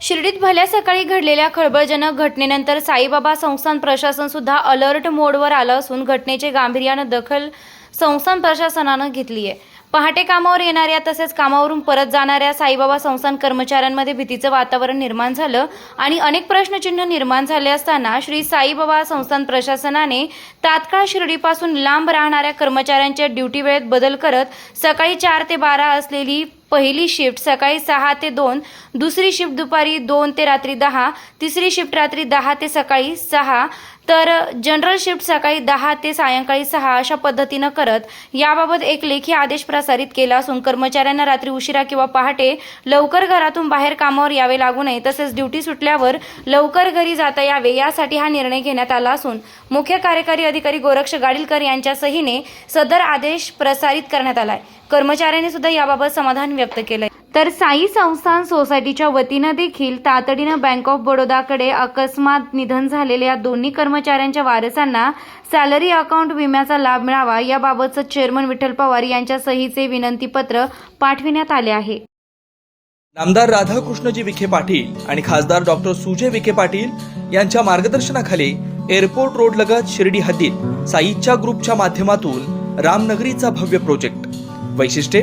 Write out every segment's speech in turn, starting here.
शिर्डीत भल्या सकाळी घडलेल्या खळबळजनक घटनेनंतर साईबाबा संस्थान प्रशासन सुद्धा अलर्ट मोडवर आलं असून घटनेचे गांभीर्यानं दखल संस्थान प्रशासनानं घेतली आहे. पहाटे कामावर येणाऱ्या तसेच कामावरून परत जाणाऱ्या साईबाबा संस्थान कर्मचाऱ्यांमध्ये भीतीचं वातावरण निर्माण झालं आणि अनेक प्रश्नचिन्ह निर्माण झाले असताना श्री साईबाबा संस्थान प्रशासनाने तात्काळ शिर्डीपासून लांब राहणाऱ्या कर्मचाऱ्यांच्या ड्युटी वेळेत बदल करत सकाळी चार ते बारा असलेली पहिली शिफ्ट सकाळी सहा ते दोन दुसरी शिफ्ट दुपारी दोन ते रात्री दहा तिसरी शिफ्ट रात्री दहा ते सकाळी सहा तर जनरल शिफ्ट सकाळी दहा ते सायंकाळी सहा अशा पद्धतीनं करत याबाबत एक लेखी आदेश प्रसारित केला असून कर्मचाऱ्यांना रात्री उशिरा किंवा पहाटे लवकर घरातून बाहेर कामावर यावे लागू नये तसेच ड्युटी सुटल्यावर लवकर घरी जाता यावे यासाठी हा निर्णय घेण्यात आला असून मुख्य कार्यकारी अधिकारी गोरक्ष गाडीलकर यांच्या सहीने सदर आदेश प्रसारित करण्यात आलाय. कर्मचाऱ्यांनी सुद्धा याबाबत समाधान व्यक्त केलं तर साई संस्थान सोसायटीच्या वतीनं देखील तातडीनं बँक ऑफ बडोदाकडे अकस्मात निधन झालेल्या दोन्ही कर्मचाऱ्यांच्या वारसांना सॅलरी अकाउंट विम्याचा लाभ मिळावा याबाबतचं चेअरमन विठ्ठल पवार यांच्या सहीचे विनंतीपत्र पाठविण्यात आले आहे. नामदार राधाकृष्णजी विखे पाटील आणि खासदार डॉक्टर सुजय विखे पाटील यांच्या मार्गदर्शनाखाली एअरपोर्ट रोड लगत शिर्डी हद्दीत साईच्या ग्रुपच्या माध्यमातून रामनगरीचा भव्य प्रोजेक्ट. वैशिष्ट्ये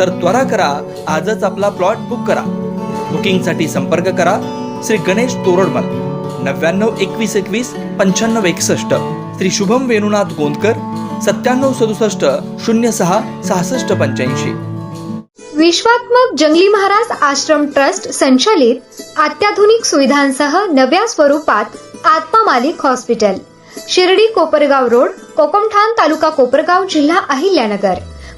तर त्वरा करा. आजच आपला प्लॉट बुक करा. बुकिंगसाठी संपर्क करा. श्री गणेश तोरडमल नव्याण्णव एकवीस एकवीस पंच्याण्णव एकसष्ट. श्री शुभम वेणुनाथ गोंदकर सत्त्याण्णव सदुसष्ट शून्य सहा सहासष्ट पंच्याऐंशी. विश्वात्मक जंगली महाराज आश्रम ट्रस्ट संचालित अत्याधुनिक सुविधांसह नव्या स्वरूपात आत्मा मालिक हॉस्पिटल. शिर्डी कोपरगाव रोड कोकमठाण तालुका कोपरगाव जिल्हा अहिल्यानगर.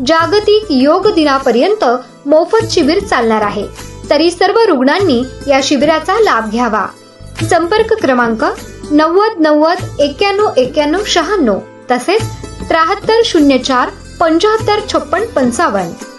जागतिक योग दिनापर्यंत मोफत शिबिर चालणार आहे. तरी सर्व रुग्णांनी या शिबिराचा लाभ घ्यावा. संपर्क क्रमांक नव्वद नव्वद एक्क्याण्णव एक्क्याण्णव शहाण्णव तसेच त्र्याहत्तर शून्य चार पंच्याहत्तर छप्पन पंचावन्न.